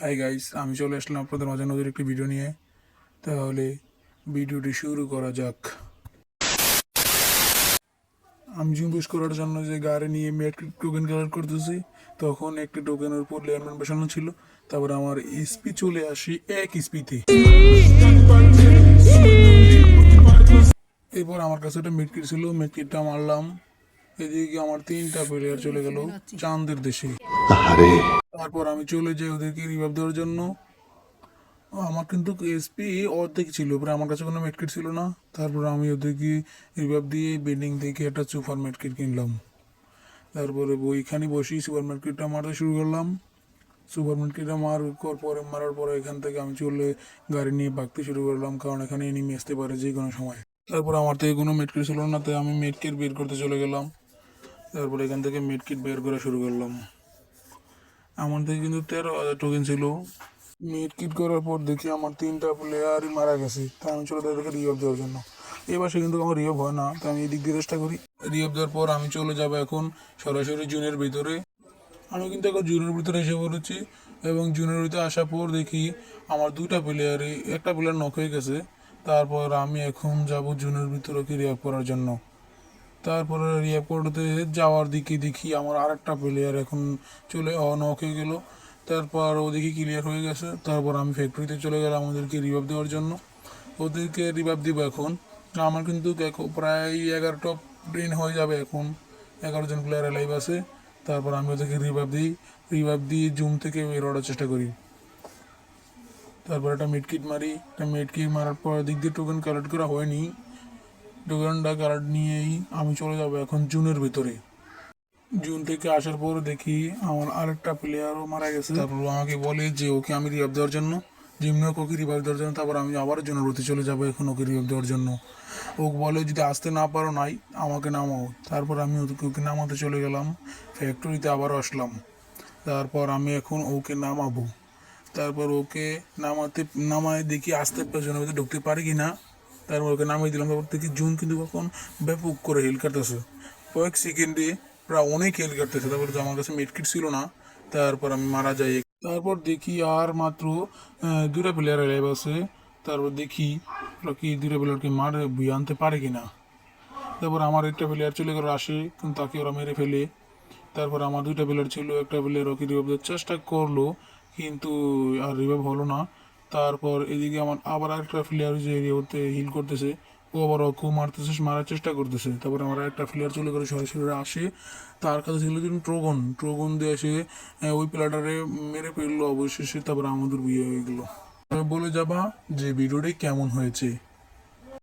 Hi guys আমি চলে আসলাম আপনাদের মাঝে নতুন একটি ভিডিও নিয়ে। তাহলে ভিডিওটি শুরু করা যাক। আমি জুম্বুস করার জন্য যে গাড়ি নিয়ে মেট্রিক টোকেন কালেক্ট করতেছি, তখন একটি টোকেনের উপর লেয়ারম্যান বসানো ছিল। তারপর আমার স্পি চলে আসি এক স্পিতে এরপর আমার কাছে একটা মেটকিট ছিল মেটকিটটা মারলাম। এদিকে আমার তিনটা প্লেয়ার চলে গেল চাঁদের দেশে। তারপর আমি চলে যাই ওদেরকে রিভাইভ দেওয়ার জন্য। আমার কিন্তু এসপি অর্ধেক ছিল পরে আমার কাছে কোনো মেটকিট ছিল না। তারপর আমি ওদেরকে রিভাইভ দিয়ে বেন্ডিং থেকে একটা সুপার মেটকিট কিনলাম। তারপরে ওইখানে বসেই সুপার মার্কেটটা মারতে শুরু করলাম। সুপার মার্কেটটা মার পরে মারার পরে এখান থেকে আমি চলে গাড়ি নিয়ে ভাগতে শুরু করলাম কারণ এখানে এনিমি আসতে পারে যে কোনো সময়। তারপর আমার থেকে কোনো মেটকিট ছিল না তাই আমি মেটকিট বের করতে চলে গেলাম। তারপরে এখান থেকে মেটকিট বের করা শুরু করলাম। থেকে কিন্তু তেরো হাজার টোকেন ছিল। মেটকিট করার পর দেখি আমার তিনটা প্লেয়ারই মারা গেছে। তাই আমি চলে তাদেরকে রিঅফ দেওয়ার জন্য। এবার সে কিন্তু আমার রিঅফ হয় না। তাই আমি এদিক দিয়ে চেষ্টা করি। রিঅফ দেওয়ার পর আমি চলে যাব এখন সরাসরি জুনের ভিতরে। আমি কিন্তু এখন জুনের ভিতরে এসে পড়েছি এবং জুনের ভিতরে আসার পর দেখি আমার দুটা প্লেয়ারই একটা প্লেয়ার নক হয়ে গেছে। তারপর আমি এখন যাব জুনের ভিতরে কি করার জন্য। তারপরে রিঅ্যাপ করতে যাওয়ার দিকে দেখি আমার আরেকটা প্লেয়ার এখন চলে নক হয়ে গেলো। তারপর ও দেখি ক্লিয়ার হয়ে গেছে। তারপর আমি ফ্যাক্টরিতে চলে গেলাম ওদেরকে রিভাইভ দেওয়ার জন্য। ওদেরকে রিভাইভ দিব এখন। আমার কিন্তু প্রায় এগারোটা ব্রেন হয়ে যাবে এখন। এগারো জন প্লেয়ার লাইভ আছে। তারপর আমি ওদেরকে রিভাইভ দিই। রিভাইভ দিয়ে জুম থেকে বেরোবার চেষ্টা করি। তারপর একটা মিডকিট মারি। একটা মিডকিট মারার পর দিক দিয়ে টোকেন কালেক্ট করা হয়নি। টোকেনটা কার্ড নিয়েই আমি চলে যাব এখন জুনের ভিতরে। জুন থেকে আসার পর দেখি আমার আরেকটা প্লেয়ারও মারা গেছে। তারপর আমাকে বলে যে ওকে আমি রিভাইভ দেওয়ার জন্য। জিমনক ওকে রিভাইভ দেওয়ার জন্য, তারপর আমি আবার জুনের ভিতরে চলে যাব এখন ওকে রিভাইভ দেওয়ার জন্য। ওকে বলে, যদি আসতে না পারো নাই, আমাকে নামাও। তারপর আমি ওকে ওকে নামাতে চলে গেলাম। ফ্যাক্টরিতে আবার আসলাম। তারপর আমি এখন ওকে নামাবো। তারপর ওকে নামাতে, নামায় দেখি আসতে পেছনের ভিতরে ঢুকতে পারি কি না তারপর ওকে নামিয়ে দিলাম, তারপর দেখি জুন কিন্তু এখন ব্যাপক করে হিল কাটতেছে। কয়েক সেকেন্ডে প্রায় অনেক হিল কাটতেছে, তারপর তো আমার কাছে মেডকিট ছিল না, তারপর আমি মারা যাই। তারপর দেখি আর মাত্র দুটা প্লেয়ার লাইভ আছে, তারপর দেখি কি দুটা প্লেয়ারকে মারে আনতে পারে কি না তারপর আমার একটা প্লেয়ার চলে গেল আসে কিন্তু তাকে ওরা মেরে ফেলে। তারপর আমার দুইটা প্লেয়ার ছিল, একটা প্লেয়ার ওকে রিভাইভ চেষ্টা করল, কিন্তু আর রিভাইভ হলো না। তারপর এদিকে আমার আবার আরেকটা প্লেয়ার যে এরিয়াতে হিল করতেছে, ও আবার খুব মারতেছে, মারার চেষ্টা করতেছে। তারপর আমার একটা প্লেয়ার চলে গেলো, সরাসরি আসে। তার কাছে ছিল কিন্তু ট্রোগন ট্রোগন দিয়ে এসে ওই প্লেয়ারটারে মেরে ফেলল, অবশেষে তারপর আমাদের বিয়ে হয়ে গেলো। বলে যাবা যে ভিডিওটি কেমন হয়েছে?